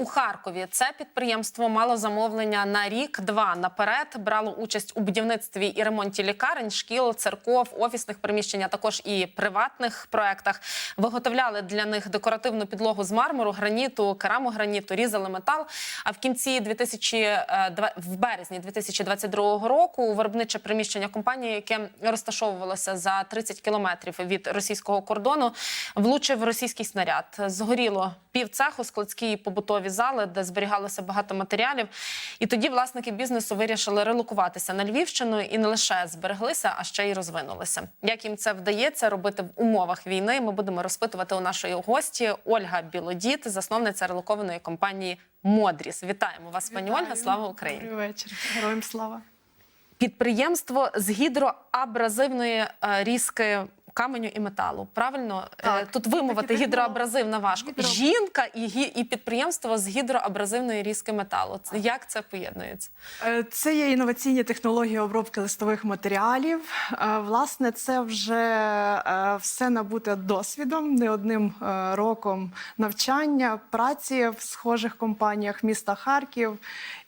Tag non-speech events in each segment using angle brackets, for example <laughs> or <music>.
у Харкові. Це підприємство мало замовлення на рік-два наперед. Брало участь у будівництві і ремонті лікарень, шкіл, церков, офісних приміщень, а також і приватних проектах. Виготовляли для них декоративну підлогу з мармуру, граніту, керамограніту, різали метал. А в кінці 2002, в березні 2022 року виробниче приміщення компанії, яке розташовувалося за 30 кілометрів від російського кордону, влучив російський снаряд. Згоріло пів цеху, складські побутові зали, де зберігалося багато матеріалів. І тоді власники бізнесу вирішили релокуватися на Львівщину і не лише збереглися, а ще й розвинулися. Як їм це вдається робити в умовах війни? Ми будемо розпитувати у нашої гості Ольга Білодіт, засновниця релокованої компанії Модріс. Вітаємо вас, пані Ольга. Слава Україні! Добрий вечір. Героям слава. Підприємство з гідроабразивної е, різки каменю і металу. Правильно Е, Так. тут вимовити гідроабразивна важко. Гідро- Жінка і, гі- і підприємство з гідроабразивної різки металу. Це- Як це поєднується? Е, Це є інноваційні технології обробки листових матеріалів. Е, Власне, це вже все набуте досвідом, не одним роком навчання, праці в схожих компаніях міста Харків.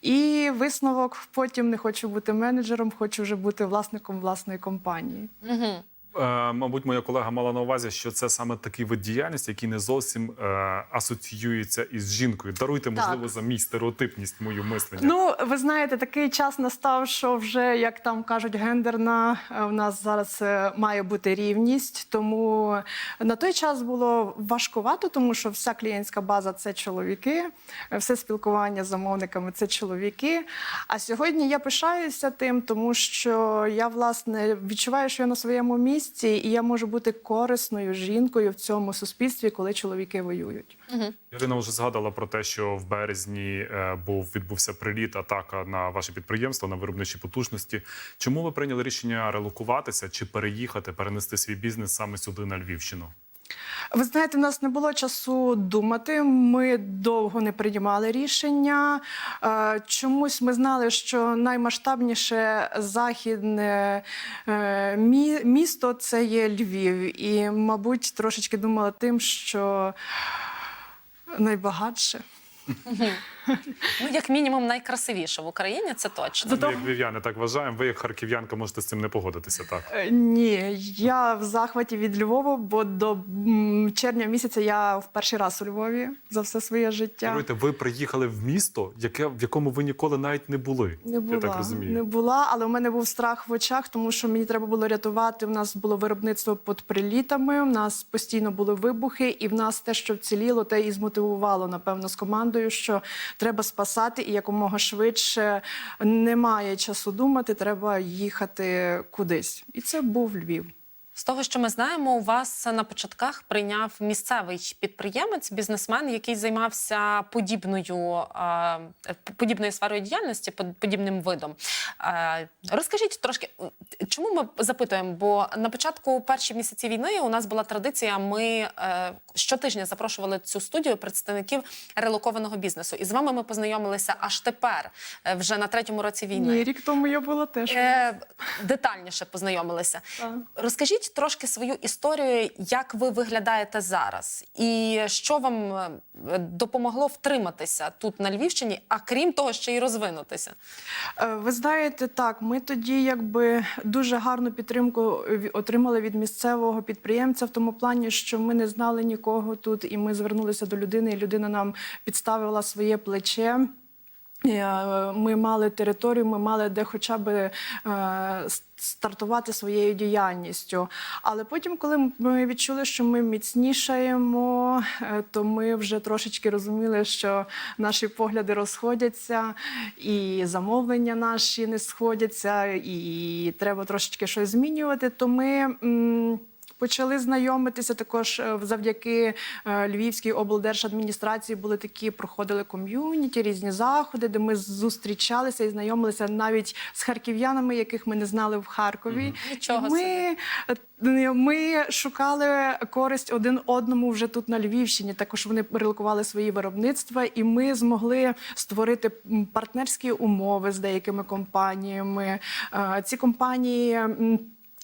І висновок потім не хочу бути менеджером, хочу вже бути власником власної компанії. Угу. Е, Мабуть, моя колега мала на увазі, що це саме такий вид діяльності, який не зовсім е, асоціюється із жінкою. Даруйте, можливо, за мій стереотипність мою мислення. Ну, ви знаєте, такий час настав, що вже, як там кажуть, гендерна е, в нас зараз е, має бути рівність. Тому на той час було важкувато, тому що вся клієнтська база це чоловіки, е, все спілкування з замовниками це чоловіки. А сьогодні я пишаюся тим, тому що я власне відчуваю, що я на своєму місці, і я можу бути корисною жінкою в цьому суспільстві, коли чоловіки воюють. Ірина вже згадала про те, що в березні е, був відбувся приліт, атака на ваше підприємство на виробничі потужності. Чому ви прийняли рішення релокуватися чи переїхати, перенести свій бізнес саме сюди на Львівщину? Ви знаєте, в нас не було часу думати. Ми довго не приймали рішення. Е, Чомусь ми знали, що наймасштабніше західне е, місто це є Львів. І, мабуть, трошечки думала тим, що найбагатше. <laughs> Ну, як мінімум, найкрасивіше в Україні, це точно. Зато- Ми, як львів'яни так вважаємо. Ви, як харків'янка, можете з цим не погодитися. Так Е, Ні, я в захваті від Львова, бо до м, червня місяця я в перший раз у Львові за все своє життя. Даруйте, ви приїхали в місто, яке в якому ви ніколи навіть не були. Не була, Я так розумію. не була, але у мене був страх в очах, тому що мені треба було рятувати. У нас було виробництво під прилітами. У нас постійно були вибухи, і в нас те, що вціліло, те і змотивувало напевно з командою, що треба спасати і якомога швидше немає часу думати. Треба їхати кудись, і це був Львів. З того, що ми знаємо, у вас на початках прийняв місцевий підприємець, бізнесмен, який займався подібною, подібною сферою діяльності, под- подібним видом. Розкажіть трошки, чому ми запитуємо? Бо на початку перші місяці війни у нас була традиція. Ми е, щотижня запрошували цю студію представників релокованого бізнесу. І з вами ми познайомилися аж тепер, е, вже на третьому році війни. Ні, рік тому я була теж. Е, детальніше познайомилися. Так. Розкажіть трошки свою історію, як ви виглядаєте зараз, і що вам е, допомогло втриматися тут на Львівщині, а крім того, ще й розвинутися. Е, Ви знаєте, так, ми тоді якби дуже гарну підтримку отримали від місцевого підприємця в тому плані, що ми не знали нікого тут, і ми звернулися до людини, і людина нам підставила своє плече. Е, Ми мали територію, ми мали де хоча б е, стартувати своєю діяльністю. Але потім, коли ми відчули, що ми міцнішаємо, е, то ми вже трошечки розуміли, що наші погляди розходяться, і замовлення наші не сходяться, і треба трошечки щось змінювати. То ми. Почали знайомитися також е, завдяки е, Львівській облдержадміністрації. Були такі, проходили ком'юніті, різні заходи, де ми зустрічалися і знайомилися навіть з харків'янами, яких ми не знали в Харкові. Нічого ми, е, ми шукали користь один одному вже тут на Львівщині. Також вони релокували свої виробництва, і ми змогли створити партнерські умови з деякими компаніями. Ці компанії.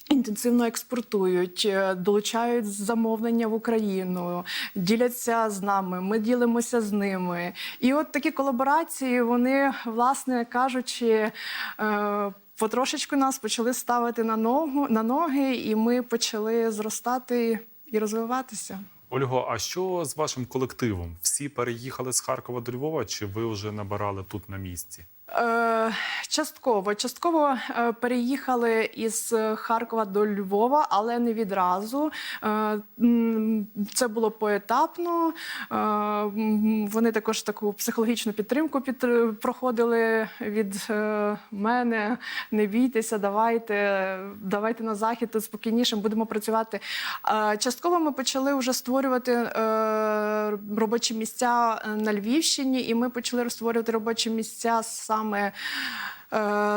Інтенсивно експортують, е, долучають замовлення в Україну, діляться з нами. Ми ділимося з ними. І от такі колаборації, вони, власне кажучи, е, потрошечку нас почали ставити на ногу на ноги, і ми почали зростати і розвиватися. Ольго, а що з вашим колективом? Всі переїхали з Харкова до Львова, чи ви вже набирали тут на місці? Е, частково. Частково е, переїхали із Харкова до Львова, але не відразу. Е, це було поетапно. Вони також таку психологічну підтримку під, проходили від мене. Не бійтеся, давайте, давайте на захід, тут спокійніше будемо працювати. Частково ми почали вже створювати робочі місця на Львівщині, і ми почали створювати робочі місця саме е,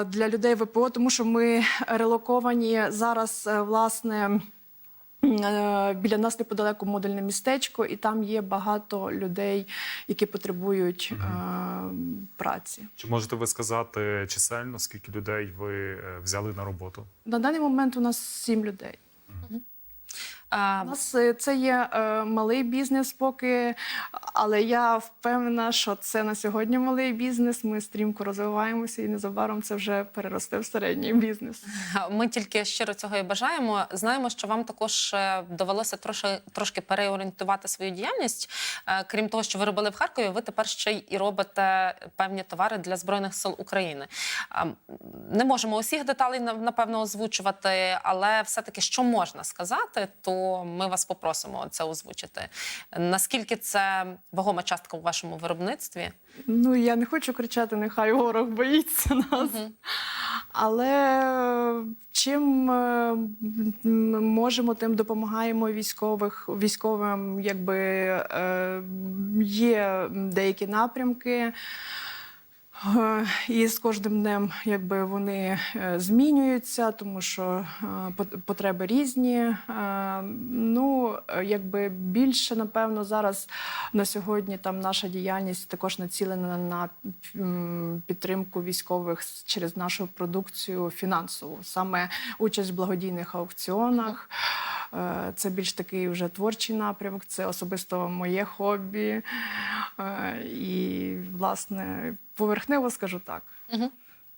для людей ВПО, тому що ми релоковані зараз, е, власне. е, Біля нас неподалеку модульне містечко, і там є багато людей, які потребують е, праці. Чи можете ви сказати чисельно, скільки людей ви взяли на роботу? На даний момент у нас сім людей. У нас е, це є е, малий бізнес поки, але я впевнена, що це на сьогодні малий бізнес. Ми стрімко розвиваємося і незабаром це вже переросте в середній бізнес. <laughs> Ми тільки щиро цього і бажаємо. Знаємо, що вам також е, довелося трошки, трошки переорієнтувати свою діяльність. Крім того, що ви робили в Харкові, ви тепер ще й і робите певні товари для збройних сил України. Не можемо усіх деталей напевно озвучувати, але все-таки що можна сказати, то ми вас попросимо це озвучити. Наскільки це вагома частка у вашому виробництві? Ну я не хочу кричати, нехай ворог боїться нас. Але чим е, м, можемо, тим допомагаємо військових військовим. Якби е, є деякі напрямки. Е, І з кожним днем якби вони е, змінюються, тому що е, потреби різні. Ну, якби більше, напевно, зараз на сьогодні там наша діяльність також націлена на підтримку військових через нашу продукцію фінансову, саме участь в благодійних аукціонах. Це більш такий вже творчий напрямок, це особисто моє хобі. І, власне, поверхнево скажу так.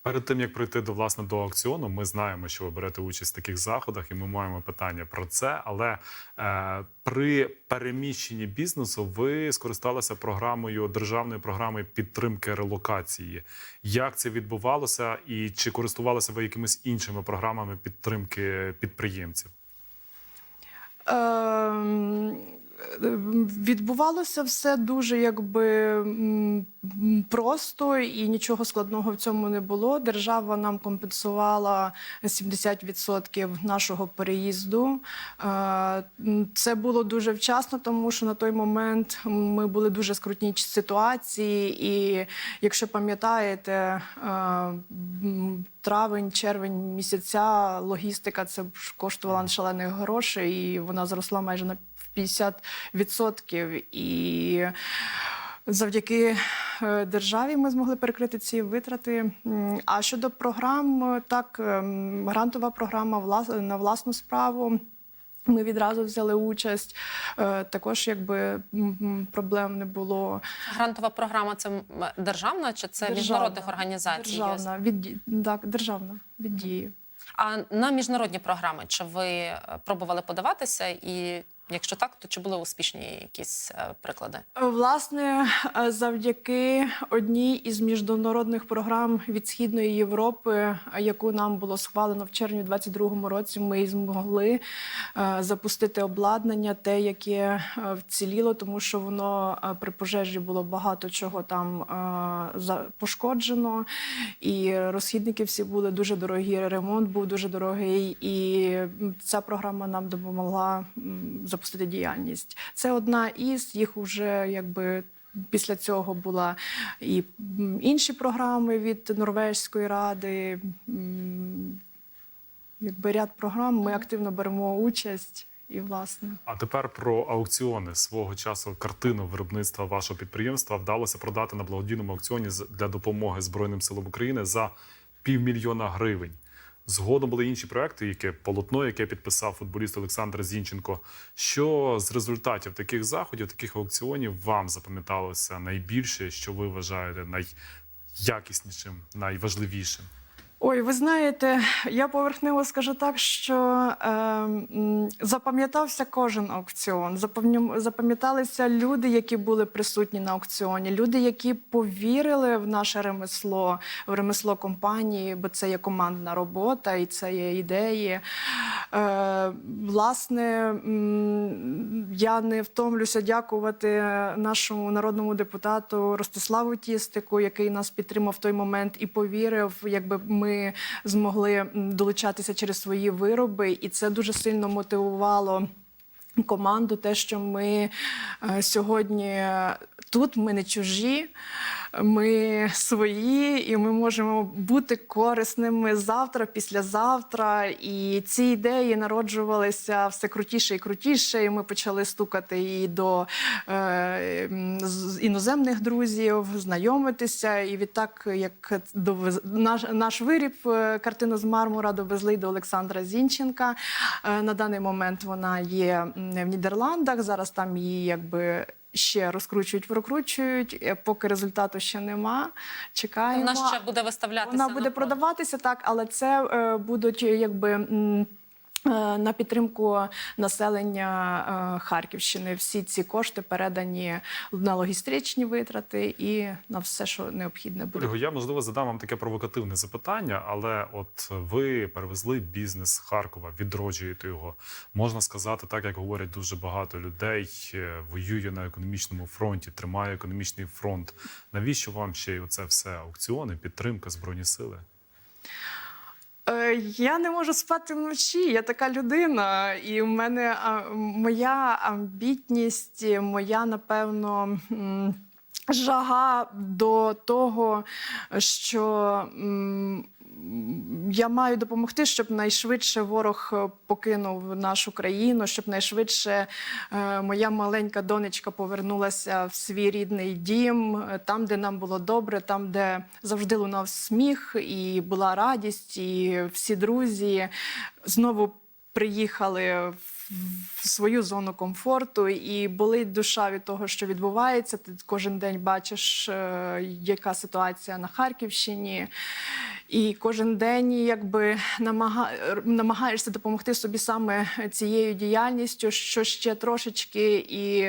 Перед тим як прийти до власне до аукціону, ми знаємо, що ви берете участь в таких заходах, і ми маємо питання про це. Але е, при переміщенні бізнесу ви скористалися програмою державною програмою підтримки релокації. Як це відбувалося, і чи користувалися ви якимись іншими програмами підтримки підприємців? Ем, Відбувалося все дуже якби просто і нічого складного в цьому не було. Держава нам компенсувала 70% нашого переїзду. Е, Це було дуже вчасно, тому що на той момент ми були дуже скрутній ситуації. І якщо пам'ятаєте, е, травень, червень місяця логістика це коштувала шалених грошей, і вона зросла майже на 50%. І завдяки е, державі ми змогли перекрити ці витрати. А щодо програм, е, так, ем, грантова програма на власну справу. Ми відразу взяли участь. Е, Також якби проблем не було. Грантова програма це державна чи це Державна. міжнародних організацій? Державна від так, державна від дії. А на міжнародні програми чи ви пробували подаватися? І якщо так, то чи були успішні якісь е, приклади? Власне, е, завдяки одній із міжнародних програм від Східної Європи, е, яку нам було схвалено в червні 2022 році, ми змогли запустити обладнання, те, яке вціліло, тому що воно при пожежі було багато чого там пошкоджено, і розхідники всі були дуже дорогі. Ремонт був дуже дорогий, і ця програма нам допомогла м, запустити діяльність. Це одна із їх вже якби. Після цього була і інші програми від Норвезької ради. Якби ряд програм ми активно беремо участь і власне. А тепер про аукціони свого часу картину виробництва вашого підприємства вдалося продати на благодійному аукціоні для допомоги Збройним силам України за півмільйона гривень. Згодом були інші проекти, яке полотно, яке підписав футболіст Олександр Зінченко. Що з результатів таких заходів, таких аукціонів вам запам'яталося найбільше, що ви вважаєте найякіснішим, найважливішим? Ой, ви знаєте, я поверхнево скажу так, що е, запам'ятався кожен аукціон. Запам'я- Запам'яталися люди, які були присутні на аукціоні, люди, які повірили в наше ремесло, в ремесло компанії, бо це є командна робота і це є ідеї. Е, власне, я не втомлюся дякувати нашому народному депутату Ростиславу Тістику, який нас підтримав в той момент і повірив, якби ми змогли долучатися через свої вироби, і це дуже сильно мотивувало. Команду, те, що ми е, сьогодні тут, ми не чужі, ми свої, і ми можемо бути корисними завтра, післязавтра. І ці ідеї народжувалися все крутіше і крутіше. І ми почали стукати і до е, іноземних друзів, знайомитися. І відтак, як довез... наш, наш виріб, е, картину з мармура довезли до Олександра Зінченка. Е, На даний момент вона є в Нідерландах. Зараз там її якби. Ще розкручують, прокручують, е, поки результату ще нема. Чекаємо. Вона ще буде виставлятися. Вона на буде продаватися так, але це е, будуть е, якби. Е, На підтримку населення е, Харківщини всі ці кошти передані на логістичні витрати і на все, що необхідне буде. Ольго, я можливо задам вам таке провокативне запитання, але от ви перевезли бізнес Харкова, відроджуєте його. Можна сказати, так як говорять дуже багато людей, е, воює на економічному фронті, тримає економічний фронт. Навіщо вам ще й оце все аукціони, підтримка, збройні сили? Е, Я не можу спати вночі. Я така людина, і в мене моя амбітність, моя напевно. Жага до того, що я маю допомогти, щоб найшвидше ворог е, покинув нашу країну, щоб найшвидше е, моя маленька донечка повернулася в свій рідний дім, е, там, де нам було добре, там, де завжди лунав сміх, і була радість, і всі друзі знову приїхали в в свою зону комфорту і болить душа від того, що відбувається. Ти кожен день бачиш, е, яка ситуація на Харківщині. І кожен день якби намага... намагаєшся допомогти собі саме цією діяльністю, що ще трошечки і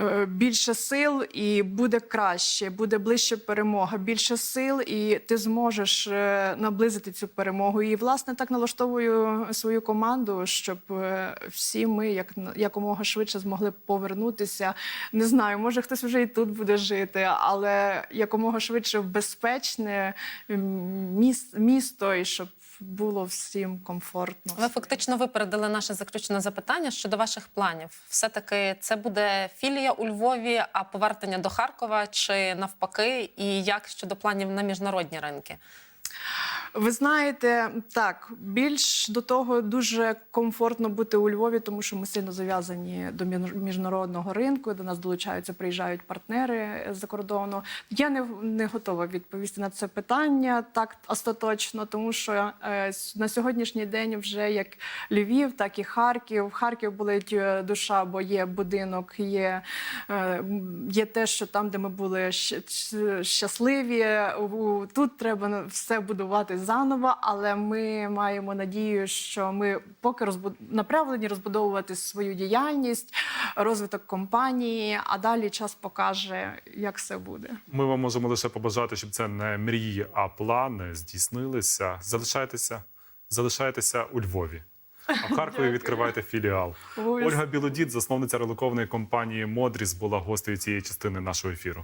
е, більше сил, і буде краще, буде ближче перемога, більше сил, і ти зможеш е, наблизити цю перемогу. І власне так налаштовую свою команду, щоб всі ми як якомога швидше змогли повернутися. Не знаю, може хтось вже і тут буде жити, але якомога швидше в безпечне місто, і щоб було всім комфортно. Ви фактично випередили наше заключне запитання щодо ваших планів. Все-таки це буде філія у Львові, а повернення до Харкова чи навпаки, і як щодо планів на міжнародні ринки? Ви знаєте, так більш до того дуже комфортно бути у Львові, тому що ми сильно зав'язані до між- міжнародного ринку. До нас долучаються, приїжджають партнери з-за кордону. Я не, не готова відповісти на це питання так остаточно, тому що е, на сьогоднішній день вже як Львів, так і Харків. Харків болить е, душа, бо є будинок, є, е, є те, що там, де ми були щасливі, тут треба все будувати заново, але ми маємо надію, що ми поки розбуд... направлені розбудовувати свою діяльність, розвиток компанії, а далі час покаже, як все буде. Ми вам можемо лише побажати, щоб це не мрії, а плани здійснилися. Залишайтеся, залишайтеся у Львові. А в <laughs> Харкові відкривайте філіал. Ольга Білодід, засновниця релокованої компанії Модріс, була гостею цієї частини нашого ефіру.